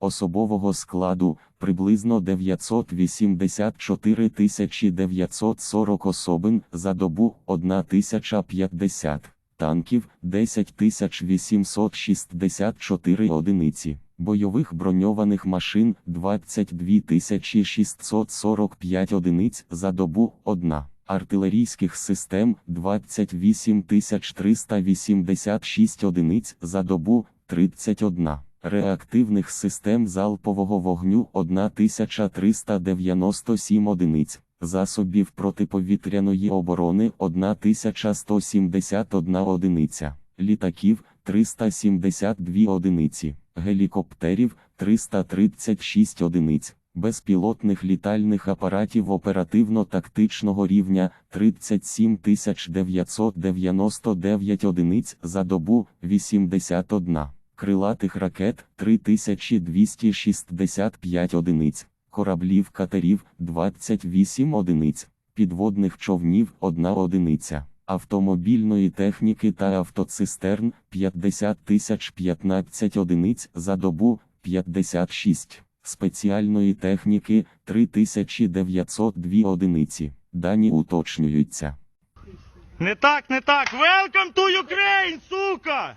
особового складу приблизно 984 940 особин за добу 1050 танків 10 864 одиниці, бойових броньованих машин 22 645 одиниць за добу 1, артилерійських систем 28 386 одиниць за добу 31. Реактивних систем залпового вогню 1397 одиниць, засобів протиповітряної оборони 1171 одиниця, літаків 372 одиниці, гелікоптерів 336 одиниць, безпілотних літальних апаратів оперативно-тактичного рівня 37 999 одиниць за добу 81 крилатих ракет 3265 одиниць, кораблів катерів 28 одиниць, підводних човнів 1 одиниця, автомобільної техніки та автоцистерн 50 015 одиниць за добу 56, спеціальної техніки 3902 одиниці. Дані уточнюються. Не так, не так. Welcome to Ukraine, сука!